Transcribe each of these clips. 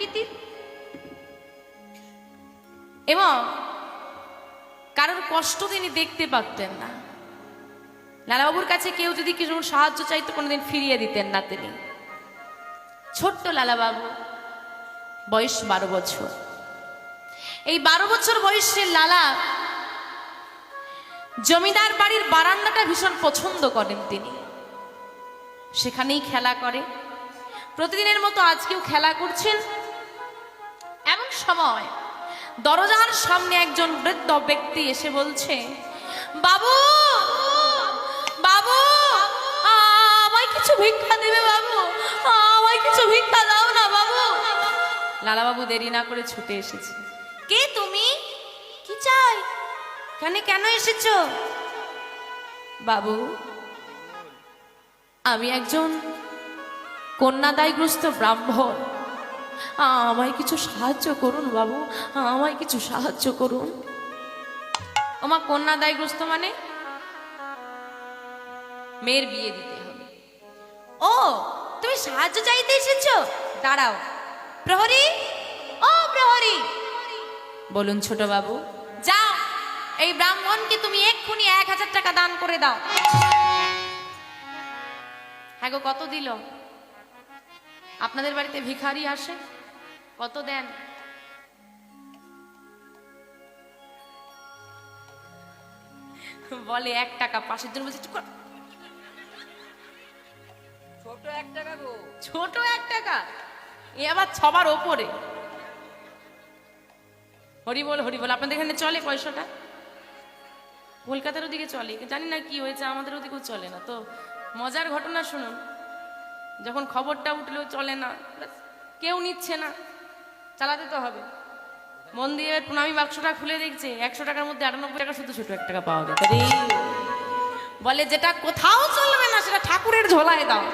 প্রকৃতির? এবং কারোর কষ্ট তিনি দেখতে পারতেন না। লালাবাবুর কাছে কেউ যদি কিছু সাহায্য চাইতো, কোনোদিন ফিরিয়ে দিতেন না তিনি। ছোট্ট লালাবাবু, বয়স বারো বছর। এই বারো বছর বয়সের লালা জমিদার বাড়ির বারান্দাটা ভীষণ পছন্দ করেন তিনি। সেখানেই খেলা করে। প্রতিদিনের মতো আজকেও খেলা করছেন। এমন সময়। দরজার সামনে একজন বৃদ্ধ ব্যক্তি এসে বলছে, বাবু বাবু, আমায় কিছু ভিক্ষা দেবে বাবু, আমায় কিছু ভিক্ষা দাও না বাবু। লালা বাবু দেরি না করে ছুটে এসেছে। কে তুমি? কি চাই? কেন কেন এসেছ? বাবু, আমি একজন কন্যাদায়গ্রস্ত ব্রাহ্মণ। আমায় কিছু সাহায্য করুন বাবু, আমায় কিছু সাহায্য করুন। আমার কন্যা কন্যাদায়গ্রস্ত মানে? মেয়ের বিয়ে দিতে হবে। ও, তুমি সাহায্য চাইতে এসেছ? দাঁড়াও। প্রহরী? ও প্রহরী! বলুন ছোট বাবু। যাও, এই ব্রাহ্মণকে তুমি এক্ষুনি এক হাজার টাকা দান করে দাও। হ্যাঁ গো, কত দিল? আপনাদের বাড়িতে ভিখারি আসে? কত দেন? বলে এক টাকা পাশের জন্য বলছে "চুপ ছোট এক টাকা গো। ছোট এক টাকা? এ আবার সবার ওপরে। হরি বল হরি বল আপনাদের এখানে চলে পয়সাটা? কলকাতার ওদিকে চলে জানি না কি হয়েছে আমাদের ওদিকেও চলে না। তো মজার ঘটনা শুনুন যখন খবরটা উঠলেও চলে না কেউ নিচ্ছে না। চালাতে তো হবে। মন দিয়ে এবার প্রণামী বাক্সটা খুলে দেখছে একশো টাকার মধ্যে আটানব্বই টাকা শুধু ছোট এক টাকা পাওয়া আরে, বলে যেটা কোথাও চলবে না সেটা ঠাকুরের ঝোলায় দাও।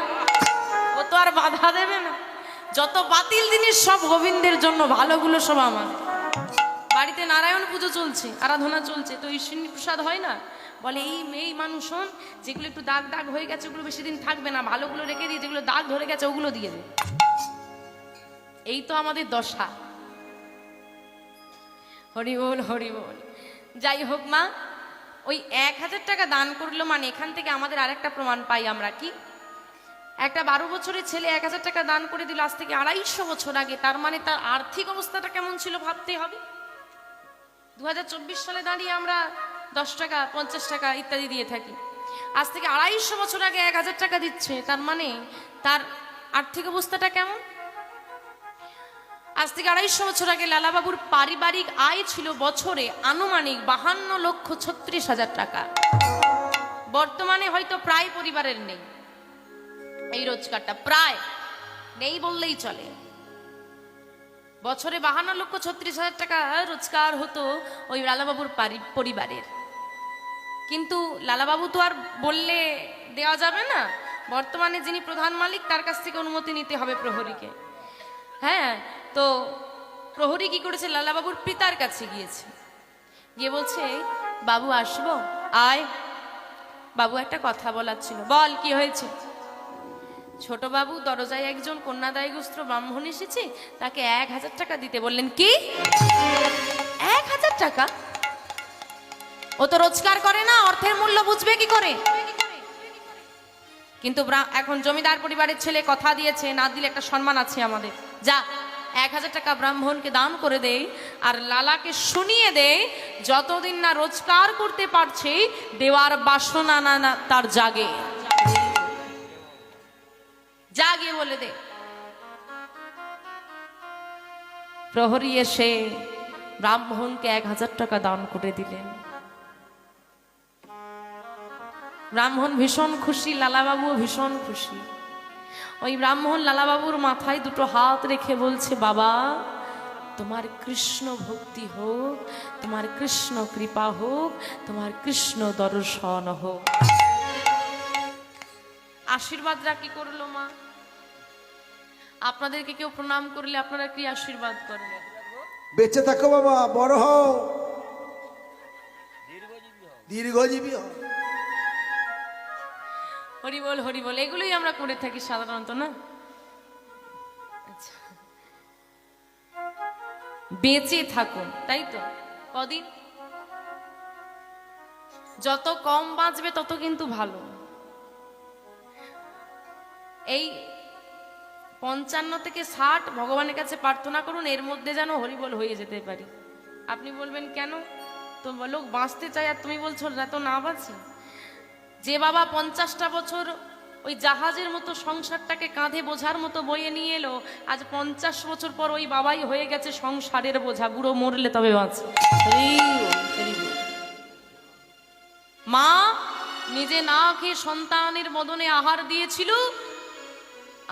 ও তো আর বাধা দেবে না। যত বাতিল জিনিস সব গোবিন্দের জন্য ভালোগুলো সব আমার। বাড়িতে নারায়ণ পুজো চলছে আরাধনা চলছে তো ঈশ্বরী প্রসাদ হয় না? বলে এই মেয়ে মানুষ হন যেগুলো একটু দাগ দাগ হয়ে গেছে ওগুলো বেশি দিন থাকবে না। ভালোগুলো রেখে দিয়ে যেগুলো দাগ ধরে গেছে ওগুলো দিয়ে দে। এই তো আমাদের দশা। হরি বল হরি বল যাই হোক মা, ওই এক হাজার টাকা দান করল মানে এখান থেকে আমাদের আরেকটা প্রমাণ পাই আমরা কি? একটা বারো বছরের ছেলে এক হাজার টাকা দান করে দিল আজ থেকে আড়াইশো বছর আগে, তার মানে তার আর্থিক অবস্থাটা কেমন ছিল ভাবতে হবে? দু হাজার চব্বিশ সালে দাঁড়িয়ে আমরা দশ টাকা, পঞ্চাশ টাকা ইত্যাদি দিয়ে থাকি। আজ থেকে আড়াইশো বছর আগে এক হাজার টাকা দিচ্ছে, তার মানে তার আর্থিক অবস্থাটা কেমন? আজ থেকে আড়াইশো বছর আগে লালাবাবুর পারিবারিক আয় ছিল বছরে আনুমানিক বাহান্ন লক্ষ ছত্রিশ হাজার টাকা। বর্তমানে হয়তো প্রায় পরিবারের নেই। এই রোজগারটা প্রায় নেই বললেই চলে। বছরে বাহান্ন লক্ষ ছত্রিশ হাজার টাকা রোজগার হতো ওই লালাবাবুর পারি- পরিবারের। কিন্তু লালাবাবু তো আর বললে দেওয়া যাবে না। বর্তমানে যিনি প্রধান মালিক, তার কাছ থেকে অনুমতি নিতে হবে প্রহরীকে। হ্যাঁ তো প্রহরী কি করেছে? লালাবাবুর পিতার কাছে গিয়েছে। গিয়ে বলছে, বাবু, আসব? আয়। বাবু একটা কথা বলার ছিল বল, কি হয়েছে? ছোট বাবু, দরজায় একজন কন্যাদায়গ্রস্ত ব্রাহ্মণ এসেছে, তাকে এক হাজার টাকা দিতে। বললেন, কি? এক হাজার টাকা? ও তো রোজগার করে না, অর্থের মূল্য বুঝবে কি করে? কিন্তু এখন জমিদার পরিবারের ছেলে কথা দিয়েছে, না দিলে একটা সম্মান আছে আমাদের। যা। এক হাজার টাকা ব্রাহ্মণকে দান করে দেয় আর লালাকে শুনিয়ে দেয় যতদিন না রোজগার করতে পারছে, দেওয়ার বাসনা না না, তার জাগে। জাগে বলে দে। প্রহরী এসে ব্রাহ্মণকে এক হাজার টাকা দান করে দিলেন। ব্রাহ্মণ ভীষণ খুশি, লালাবাবুও ভীষণ খুশি। ওই ব্রাহ্মণ লালাবাবুর মাথায় দুটো হাত রেখে বলছে, বাবা, তোমার কৃষ্ণ ভক্তি হোক, তোমার কৃষ্ণ কৃপা হোক, তোমার কৃষ্ণ দর্শন হোক। আশীর্বাদরা কি করল মা? আপনাদেরকে কেউ প্রণাম করলে আপনারা কি আশীর্বাদ করেন বেঁচে থাকো বাবা, বড় হও। দীর্ঘজীবী হও। হরিবল হরিবল এগুলোই আমরা করে থাকি সাধারণত, না? আচ্ছা। বেঁচে থাকুন, তাই তো? কদিন? যত কম বাঁচবে তত কিন্তু ভালো। এই পঞ্চান্ন থেকে ষাট ভগবানের কাছে প্রার্থনা করুন, এর মধ্যে যেন হরিবল হয়ে যেতে পারি। আপনি বলবেন, কেন? তো লোক বাঁচতে চায় আর তুমি বলছো, না, তো না বাঁচি। যে বাবা পঞ্চাশটা বছর ওই জাহাজের মতো সংসারটাকে কাঁধে বোঝার মতো বয়ে নিয়ে এলো, আজ পঞ্চাশ বছর পর ওই বাবাই হয়ে গেছে সংসারের বোঝা। বুড়ো মরলে তবে বাঁচে। মা, নিজে না খেয়ে সন্তানের বদনে আহার দিয়েছিল?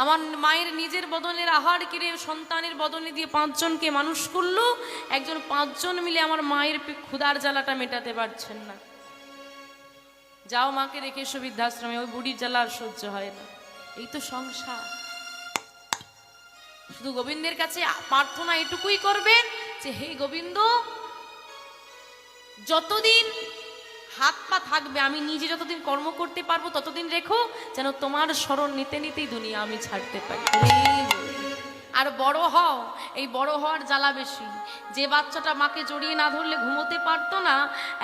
আমার মায়ের নিজের বদনের আহার কিনে সন্তানের বদনে দিয়ে পাঁচজনকে মানুষ করল? একজন পাঁচজন মিলে আমার মায়ের ক্ষুধার জ্বালাটা মেটাতে পারছেন না। যাও মাকে রেখে এসো বৃদ্ধাশ্রমে, ওই বুড়ির জ্বালা আর সহ্য হয় না। এই তো সংসার। শুধু গোবিন্দের কাছে প্রার্থনা এটুকুই করবেন যে, হে গোবিন্দ, যতদিন হাত পা থাকবে, আমি নিজে যতদিন কর্ম করতে পারব, ততদিন রেখো যেন তোমার স্মরণ নিতে নিতেই দুনিয়া আমি ছাড়তে পারি। আর বড় হও, এই বড় হওয়ার জ্বালা বেশি। যে বাচ্চাটা মাকে জড়িয়ে না ধরলে ঘুমোতে পারতো না,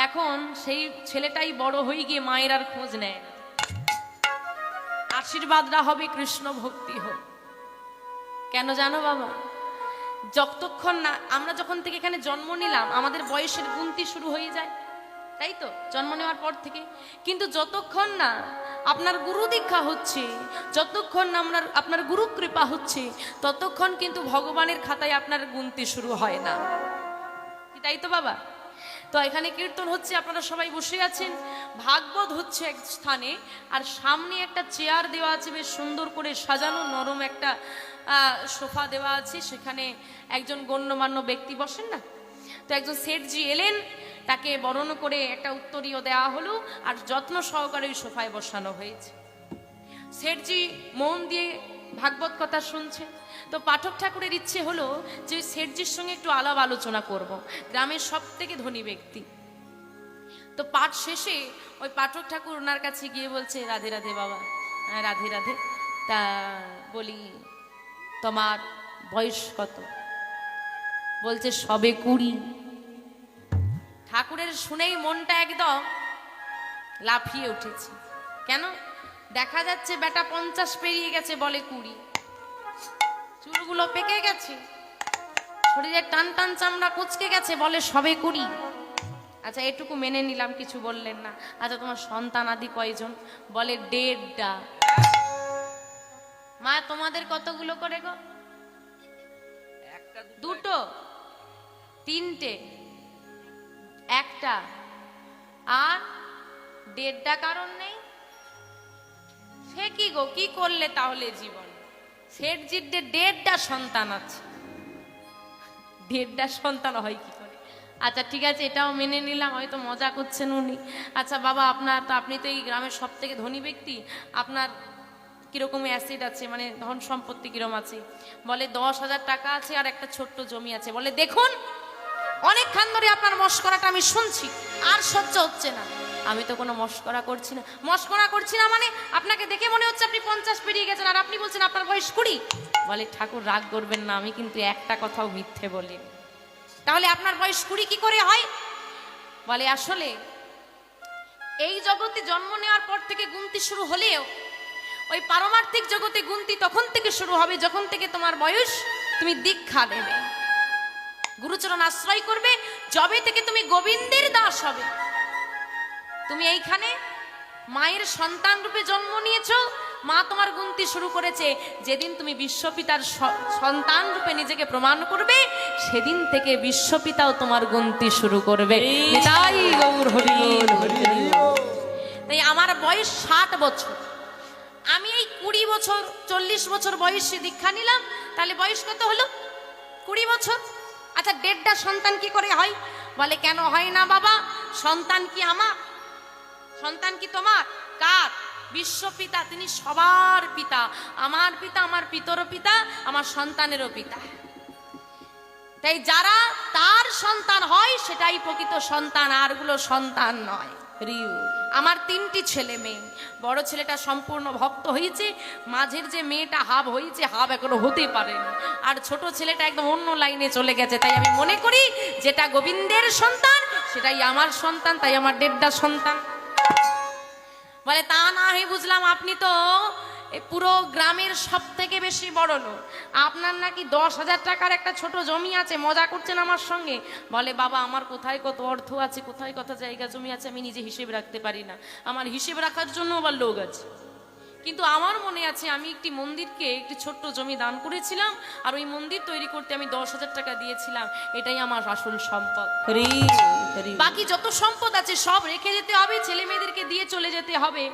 এখন সেই ছেলেটাই বড় হয়ে গিয়ে মায়ের আর খোঁজ নেয় না। আশীর্বাদটা হবে কৃষ্ণ ভক্তি হোক। কেন জানো বাবা? যতক্ষণ না, আমরা যখন থেকে এখানে জন্ম নিলাম, আমাদের বয়সের গুনতি শুরু হয়ে যায়। তাই তো? জন্ম নেওয়ার পর থেকে কিন্তু যতক্ষণ না আপনার গুরু দীক্ষা হচ্ছে, যতক্ষণ না আপনার আপনার গুরু কৃপা হচ্ছে, ততক্ষণ কিন্তু ভগবানের খাতায় আপনার গুনতি শুরু হয় না। তাই তো বাবা? তো এখানে কীর্তন হচ্ছে, আপনারা সবাই বসে আছেন। ভাগবত হচ্ছে এক স্থানে, আর সামনে একটা চেয়ার দেওয়া আছে, বেশ সুন্দর করে সাজানো, নরম একটা সোফা দেওয়া আছে। সেখানে একজন গণ্যমান্য ব্যক্তি বসেন না? তো একজন সেঠজি এলেন তাকে বরণ করে একটা উত্তরীয় দেওয়া হলো আর যত্ন সহকারে ওই সোফায় বসানো হয়েছে। শেঠজি মন দিয়ে ভাগবত কথা শুনছে। তো পাঠক ঠাকুরের ইচ্ছে হলো যে শেঠজির সঙ্গে একটু আলাপ আলোচনা করব। গ্রামের সব থেকে ধনী ব্যক্তি। তো পাঠ শেষে ওই পাঠক ঠাকুর ওনার কাছে গিয়ে বলছে, রাধে রাধে বাবা। হ্যাঁ রাধে রাধে। তা বলি, তোমার বয়স কত? বলছে, সবে কুড়ি। ঠাকুরের শুনেই মনটা একদম লাফিয়ে উঠেছে। কেন? দেখা যাচ্ছে বেটা পঞ্চাশ পেরিয়ে গেছে বলে কুড়ি। চুলগুলো পেকে গেছে। শরীরে টান টান চামড়া কুচকে গেছে বলে সবে কুড়ি। আচ্ছা এটুকু মেনে নিলাম কিছু বললেন না। আচ্ছা তোমার সন্তান আদি কয়জন? বলে দেড়টা। মা তোমাদের কতগুলো করে গো? দুটো? তিনটে। একটা। আর দেড়টা কারণ নেই। সে কি গো, কি করলে তাহলে জীবন? শেঠজির যে দেড়টা সন্তান আছে। দেড়টা সন্তান হয় কি করে? আচ্ছা ঠিক আছে, এটাও মেনে নিলাম, হয়তো মজা করছেন উনি। আচ্ছা বাবা, আপনার তো, আপনি তো এই গ্রামের সব থেকে ধনী ব্যক্তি। আপনার কীরকম অ্যাসিড আছে? মানে ধন সম্পত্তি কিরম আছে? বলে দশ হাজার টাকা আছে আর একটা ছোট্ট জমি আছে। বলে দেখুন অনেকক্ষণ ধরে আপনার মস্করাটা আমি শুনছি, আর সহ্য হচ্ছে না। আমি তো কোনো মস্করা করছি না। মস্করা করছি না মানে আপনাকে দেখে মনে হচ্ছে আপনি পঞ্চাশ পেরিয়ে গেছেন, আর আপনি বলছেন আপনার বয়স কুড়ি। বলে, ঠাকুর, রাগ করবেন না, আমি কিন্তু একটা কথাও মিথ্যে বলি তাহলে আপনার বয়স কুড়ি কি করে হয়? বলে, আসলে এই জগতে জন্ম নেওয়ার পর থেকে গুনতি শুরু হলেও, ওই পারমার্থিক জগতে গুনতি তখন থেকে শুরু হবে যখন থেকে তোমার বয়স তুমি দীক্ষা নেবে গুরুচরণ আশ্রয় করবে, যবে থেকে তুমি গোবিন্দের দাস হবে। তুমি এইখানে মায়ের সন্তান রূপে জন্ম নিয়েছ, মা তোমার গুনতি শুরু করেছে। যেদিন তুমি বিশ্বপিতার সন্তান রূপে নিজেকে প্রমাণ করবে, সেদিন থেকে বিশ্বপিতাও তোমার গুনতি শুরু করবে। তাই তাই আমার বয়স ষাট বছর। আমি এই কুড়ি বছর, চল্লিশ বছর বয়সে দীক্ষা নিলাম, তাহলে বয়স কত হলো? কুড়ি বছর। আচ্ছা দেড়টা সন্তান কি করে হয়? বলে, কেন হয় না বাবা? সন্তান কি আমার? সন্তান কি তোমার? কার? বিশ্বপিতা তিনি সবার পিতা। আমার পিতা, আমার পিতরও পিতা, আমার সন্তানেরও পিতা। তাই যারা তার সন্তান হয়, সেটাই প্রকৃত সন্তান আরগুলো সন্তান নয়। রিউ। আমার তিনটি ছেলে মেয়ে। বড় ছেলেটা সম্পূর্ণ ভক্ত হয়েছে মাঝের যে মেয়েটা হাব হয়েছে হাব এখনও হতে পারেনি আর ছোট ছেলেটা একদম অন্য লাইনে চলে গেছে, তাই আমি মনে করি যেটা গোবিন্দের সন্তান, সেটাই আমার সন্তান, তাই আমার দেড়টা সন্তান। বলে, তা না হয়ে বুঝলাম, আপনি তো এই পুরো গ্রামের সব থেকে বেশি বড় লোক। আপনার নাকি দশ হাজার টাকার একটা ছোট জমি আছে মজা করছেন আমার সঙ্গে? বলে বাবা আমার কোথায় কত অর্থ আছে কোথায় কত জায়গা জমি আছে আমি নিজে হিসেব রাখতে পারি না। আমার হিসেব রাখার জন্য আবার লোক আছে। কিন্তু আমার মনে আছে আমি একটি মন্দিরকে একটি ছোট্ট জমি দান করেছিলাম আর ওই মন্দির তৈরি করতে আমি দশ হাজার টাকা দিয়েছিলাম। এটাই আমার আসল সম্পদ। বাকি যত সম্পদ আছে সব রেখে যেতে হবে ছেলে মেয়েদেরকে দিয়ে চলে যেতে হবে।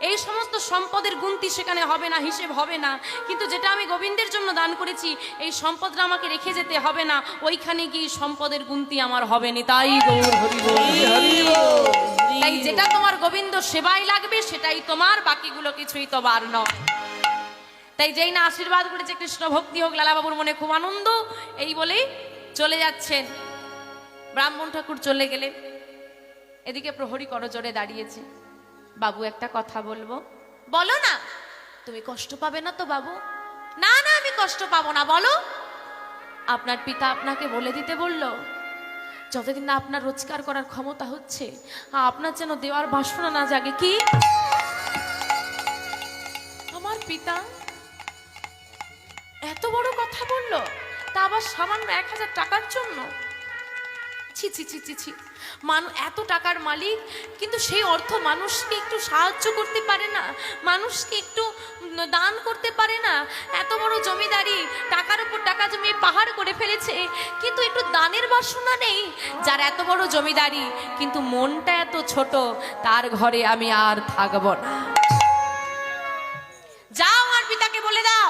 এই সমস্ত সম্পদের গুনতি সেখানে হবে না হিসেব হবে না। কিন্তু যেটা আমি গোবিন্দের জন্য দান করেছি এই সম্পদটা আমাকে রেখে যেতে হবে না। ওইখানে গিয়ে সম্পদের গুনতি আমার হবে না। তাই গৌর তাই যেটা তোমার গোবিন্দ সেবাই লাগবে সেটাই তোমার বাকিগুলো কিছুই তোমার নয়। তাই যেই না আশীর্বাদ করেছে কৃষ্ণ ভক্তি হোক লালাবাবুর মনে খুব আনন্দ। এই বলেই চলে যাচ্ছেন। ব্রাহ্মণ ঠাকুর চলে গেলে। এদিকে প্রহরী করজোরে দাঁড়িয়েছে। বাবু, একটা কথা বলব? বলো না। তুমি কষ্ট পাবে না তো, বাবু? না না, আমি কষ্ট পাবো না, বলো। আপনার পিতা আপনাকে বলে দিতে বলল, যতদিন না আপনার রোজগার করার ক্ষমতা হচ্ছে, আপনার যেন দেওয়ার বাসনা না জাগে, কি? আমার পিতা এত বড় কথা বলল, তা আবার সামান্য এক হাজার টাকার জন্য? ছি ছি ছি ছি ছি। মানুষ এত টাকার মালিক, কিন্তু সেই অর্থ মানুষকে একটু সাহায্য করতে পারে না, মানুষকে একটু দান করতে পারে না। এত বড় জমিদারি, টাকার উপর টাকা জমিয়ে পাহাড় করে ফেলেছে। কিন্তু একটু দানের বাসনা নেই যার এত বড় জমিদারি। কিন্তু মনটা এত ছোট, তার ঘরে আমি আর থাকব না। যাও আমার পিতাকে বলে দাও,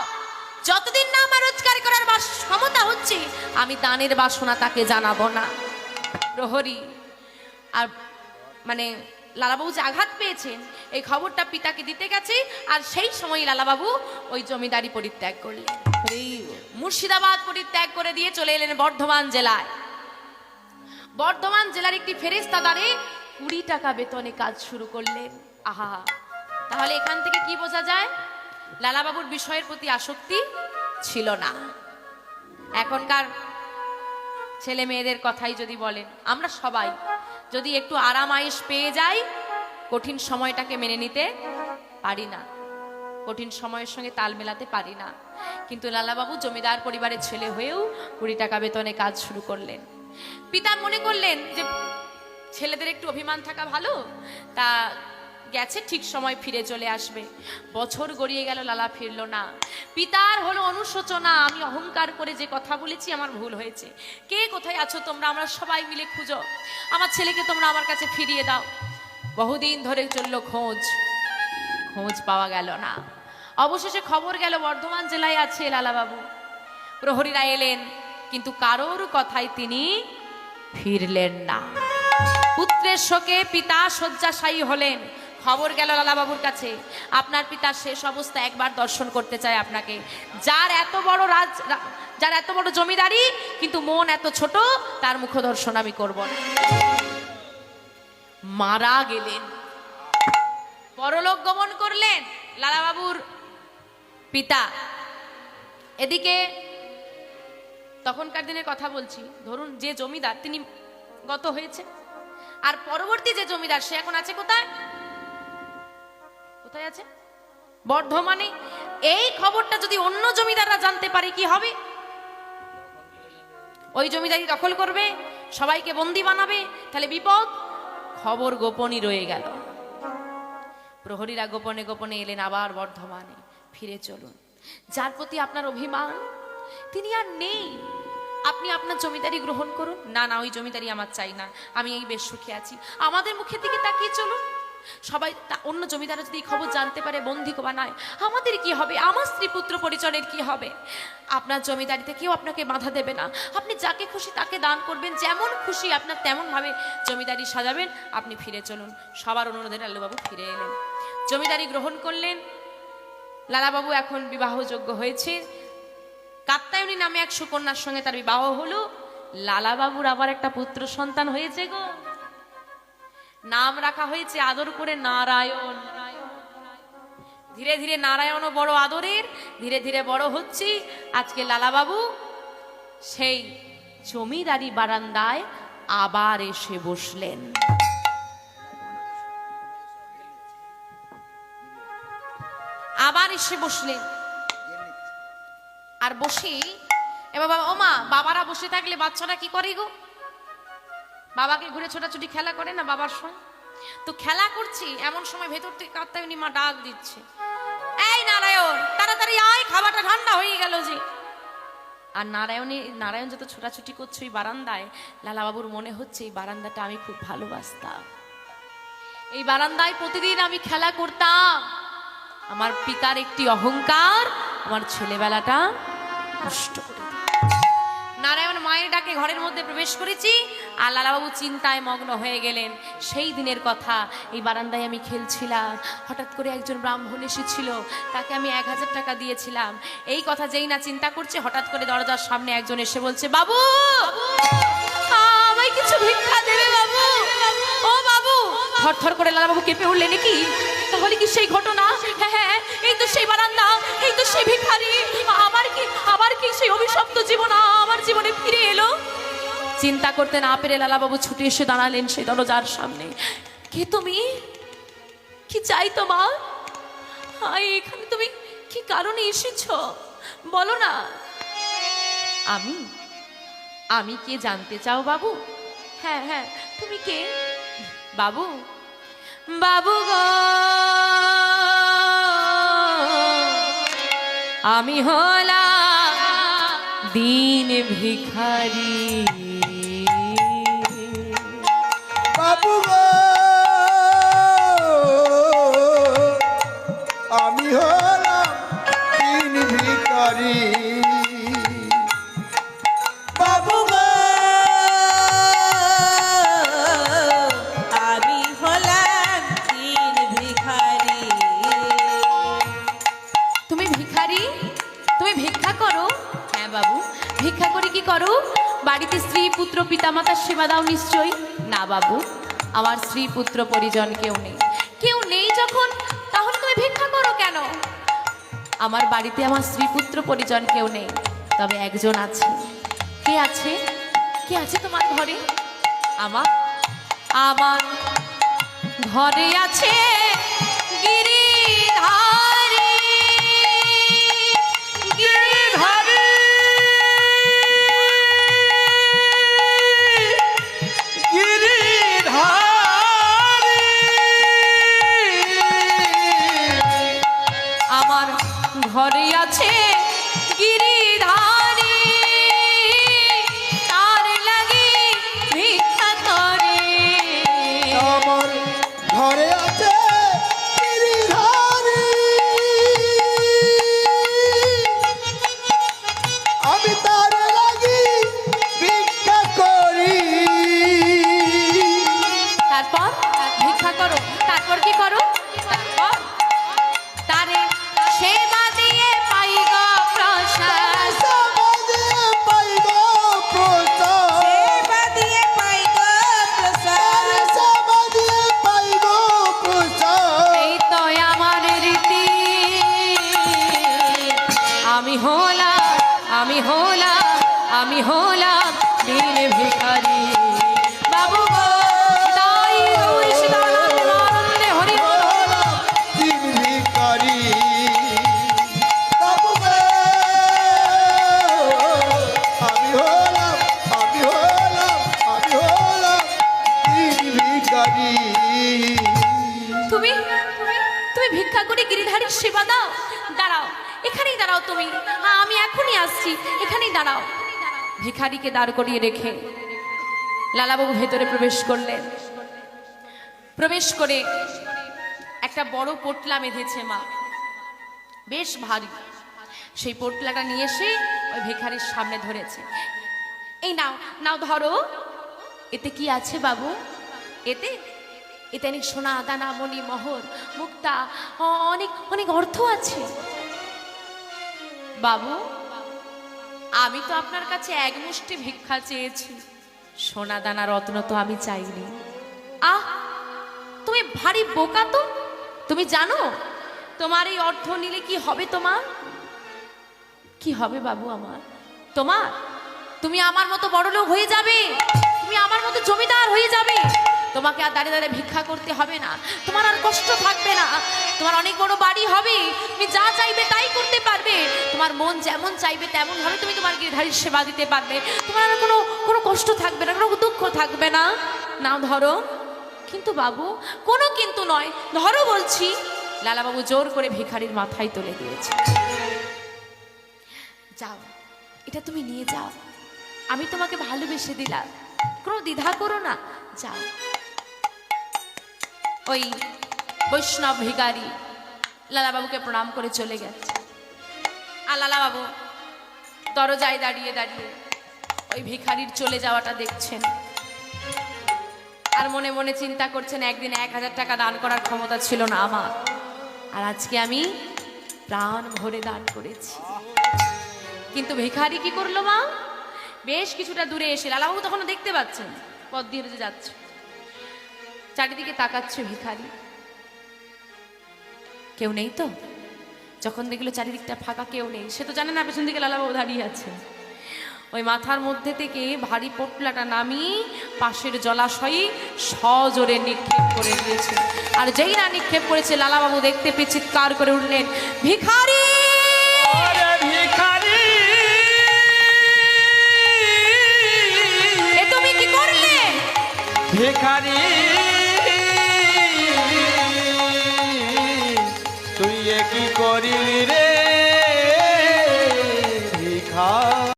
যতদিন না আমার রোজগার করার ক্ষমতা হচ্ছে, আমি দানের বাসনা তাকে জানাব না। প্রহরী। আর মানে লালাবাবু যে আঘাত পেয়েছেন এই খবরটা পিতাকে দিতে গেছে আর সেই সময় লালাবাবু ওই জমিদারি পরিত্যাগ করলেন। মুর্শিদাবাদ পরিত্যাগ করে দিয়ে চলে এলেন বর্ধমান জেলায়। বর্ধমান জেলার একটি ফেরেস্তাদারে কুড়ি টাকা বেতনে কাজ শুরু করলেন। আহা। তাহলে এখান থেকে কি বোঝা যায়? লালাবাবুর বিষয়ের প্রতি আসক্তি ছিল না। এখনকার ছেলে মেয়েদের কথাই যদি বলেন আমরা সবাই যদি একটু আরাম আয়েস পেয়ে যাই, কঠিন সময়টাকে মেনে নিতে পারি না। কঠিন সময়ের সঙ্গে তাল মেলাতে পারি না। কিন্তু লালাবাবু জমিদার পরিবারের ছেলে হয়েও কুড়ি টাকা বেতনে কাজ শুরু করলেন। পিতা মনে করলেন যে ছেলেদের একটু অভিমান থাকা ভালো, তা গেছে, ঠিক সময় ফিরে চলে আসবে। বছর গড়িয়ে গেল, লালা ফিরলো না। পিতার হলো অনুশোচনা, আমি অহংকার করে যে কথা বলেছি আমার ভুল হয়েছে। কে কোথায় আছো তোমরা? আমরা সবাই মিলে খুঁজো। আমার ছেলেকে তোমরা আমার কাছে ফিরিয়ে দাও। বহুদিন ধরে চলল খোঁজ। খোঁজ পাওয়া গেল না। অবশেষে খবর গেল, বর্ধমান জেলায় আছে লালাবাবু। প্রহরীরা এলেন, কিন্তু কারোর কথাই তিনি ফিরলেন না। পুত্রের শোকে পিতা শয্যাশায়ী হলেন। খবর গেল লালাবাবুর কাছে। আপনার পিতার শেষ অবস্থা একবার দর্শন করতে চায় আপনাকে। যার এত বড় রাজ, যার এত বড় জমিদারি, কিন্তু মন এত ছোট, তার মুখ দর্শন আমি করব মারা গেলেন। পরলোক গমন করলেন লালাবাবুর পিতা। এদিকে তখনকার দিনের কথা বলছি। ধরুন যে জমিদার, তিনি গত হয়েছে আর পরবর্তী যে জমিদার, সে এখন আছে কোথায়? কোথায় আছে? বর্ধমানে। এই খবরটা যদি অন্য জমিদাররা জানতে পারে, কি হবে? ওই জমিদারি দখল করবে, সবাইকে বন্দি বানাবে, তাহলে বিপদ। খবর গোপনই রয়ে গেল। প্রহরীরা গোপনে গোপনে এলেন আবার বর্ধমানে। ফিরে চলুন। যার প্রতি আপনার অভিমান, তিনি আর নেই। আপনি আপনার জমিদারি গ্রহণ করুন। না না, ওই জমিদারি আমার চাই না। আমি এই বেশ সুখে আছি। আমাদের মুখের দিকে তাকিয়ে চলুন। সবাই অন্য জমিদাররা যদি খবর জানতে পারে বন্দি বানায় আমাদের কি হবে? আমার স্ত্রী পুত্র পরিচয়ের কি হবে? আপনার জমিদারিতে কেউ আপনাকে বাধা দেবে না। আপনি যাকে খুশি তাকে দান করবেন, যেমন খুশি আপনার তেমন ভাবে জমিদারি সাজাবেন, আপনি ফিরে চলুন। সবার অনুরোধে লালুবাবু ফিরে এলেন। জমিদারি গ্রহণ করলেন। লালাবাবু এখন বিবাহযোগ্য হয়েছে। কাত্তায়নী নামে এক সুকন্যার সঙ্গে তার বিবাহ হলো। লালাবাবুর আবার একটা পুত্র সন্তান হয়েছে গো। নাম রাখা হয়েছে আদর করে নারায়ণ। ধীরে ধীরে নারায়ণও বড় আদরের, ধীরে ধীরে বড় হচ্ছি। আজকে লালাবাবু সেই জমিদারি বারান্দায় আবার এসে বসলেন। আবার এসে বসলেন। আর বসে এবার বাবা, ওমা, বাবারা বসে থাকলে বাচ্চারা কি করে গো? বাবাকে ঘুরে ছোটাছুটি খেলা করে না বাবার সঙ্গে? তো খেলা করছি, এমন সময় ভেতর থেকে কাত্তায়নি মা ডাক দিচ্ছে। এই নারায়ণ, তাড়াতাড়ি আয়, খাবারটা ঠান্ডা হয়ে গেল যে। আর নারায়ণী, নারায়ণ যত ছোটাছুটি করছে ওই বারান্দায়, লালাবাবুর মনে হচ্ছে এই বারান্দাটা আমি খুব ভালোবাসতাম। এই বারান্দায় প্রতিদিন আমি খেলা করতাম। আমার পিতার একটি অহংকার, আমার ছেলেবেলাটা নষ্ট করে মায়ের ডাকে ঘরের মধ্যে প্রবেশ করেছি। আর লালাবাবু চিন্তায় মগ্ন হয়ে গেলেন। সেই দিনের কথা, এই বারান্দায় আমি খেলছিলাম। হঠাৎ করে একজন ব্রাহ্মণ এসেছিল, তাকে আমি এক হাজার টাকা দিয়েছিলাম। এই কথা যেই না চিন্তা করছে, হঠাৎ করে দরজার সামনে একজন এসে বলছে, বাবু, আমায় কিছু ভিক্ষা দেবে বাবু বাবু। থরথর করে লালাবাবু কেঁপে উঠলে নাকি তাহলে কি সেই ঘটনা? হ্যাঁ হ্যাঁ এই তো সেই বারান্দা, এই তো সেই ভিখারি। আবার কি আবার কি সেই অভিশপ্ত জীবন আমার জীবনে ফিরে এলো? চিন্তা করতে না পেরে লালাবাবু ছুটে এসে দাঁড়ালেন সেই দরজার সামনে। কে তুমি? কি চাই তোমার? হায়, এখানে তুমি কি কারণে এসেছ? বলো না। আমি আমি কে জানতে চাও বাবু? হ্যাঁ হ্যাঁ তুমি কে? বাবু বাবু গো। আমি হলা দিন ভিখারি। দাও নিশ্চয়ই। না বাবু, আমার স্ত্রী পুত্র পরিজন কেউ নেই। কেউ নেই যখন, তাহলে তুমি ভিক্ষা করো কেন? আমার বাড়িতে আমার স্ত্রী পুত্র পরিজন কেউ নেই, তবে একজন আছে। কে আছে? কে আছে তোমার ঘরে? আমার আমার ঘরে আছে তুমি তুমি তুমি ভিক্ষা করে গিরিধারীর সেবা দাও। দাঁড়াও, এখানেই দাঁড়াও তুমি। হ্যাঁ আমি এখনই আসছি। এখানেই দাঁড়াও। ভিখারিকে দাঁড় করিয়ে রেখে লালাবাবু ভেতরে প্রবেশ করলেন। প্রবেশ করে একটা বড় পোটলা বেঁধেছে মা। বেশ ভারী। সেই পোটলাটা নিয়ে এসে ওই ভিখারির সামনে ধরেছে। এই নাও নাও ধরো। এতে কি আছে বাবু? এতে? এতে সোনা, দানা, মণি, মোহর, মুক্তা অনেক অনেক অর্থ আছে। বাবু, আমি তো আপনার কাছে এক মুষ্টি ভিক্ষা চেয়েছি। সোনা, দানা, রত্ন তো আমি চাইনি। আহ, তুমি ভারী বোকা তো? তুমি জানো, তোমার এই অর্থ নিলে কি হবে তোমার? কি হবে বাবু আমার? তোমার? তুমি আমার মতো বড় লোক হয়ে যাবে? তুমি আমার মতো জমিদার হয়ে যাবে? তোমাকে আর দাঁড়িয়ে দাঁড়িয়ে ভিক্ষা করতে হবে না। তোমার আর কষ্ট থাকবে না। তোমার অনেক বড় বাড়ি হবে। তুমি যা চাইবে তাই করতে পারবে। তোমার মন যেমন চাইবে তেমন ভাবে তুমি তোমার গিরধারীর সেবা দিতে পারবে। তোমার আর কোনো কোনো কষ্ট থাকবে না, কোনো দুঃখ থাকবে না। নাও ধরো, কিন্তু বাবু, কোনো কিন্তু নয়। ধরো বলছি, লালাবাবু জোর করে ভিখারির মাথায় তুলে দিয়েছে। যাও, এটা তুমি নিয়ে যাও। আমি তোমাকে ভালোবেসে দিলাম। কোনো দ্বিধা করো না। যাও। ওই বৈষ্ণব ভিকারি লালাবাবুকে প্রণাম করে চলে গেছে। আর লালাবাবু দরজায় দাঁড়িয়ে দাঁড়িয়ে ওই ভিখারির চলে যাওয়াটা দেখছেন। আর মনে মনে চিন্তা করছেন, একদিন এক হাজার টাকা দান করার ক্ষমতা ছিল না আমার। আর আজকে আমি প্রাণ ভরে দান করেছি। কিন্তু ভিখারি কি করল মা? বেশ কিছুটা দূরে এসে, লালাবাবু তখন দেখতে পাচ্ছেন, পথ দিয়ে যাচ্ছে। চারিদিকে তাকাচ্ছে ভিখারি। কেউ নেই তো? যখন দেখল চারিদিকটা ফাঁকা কেউ নেই সে তো জানে না পেছন দিকে লালাবাবু দাঁড়িয়ে আছে। ওই মাথার মধ্যে থেকে ভারী পোটলাটা নামিয়ে পাশের জলাশয়ে সজোরে নিক্ষেপ করে দিয়েছে। আর যেই না নিক্ষেপ করেছে লালাবাবু দেখতে পেয়ে চিৎকার করে উঠলেন ভিখারি! ভিখারি!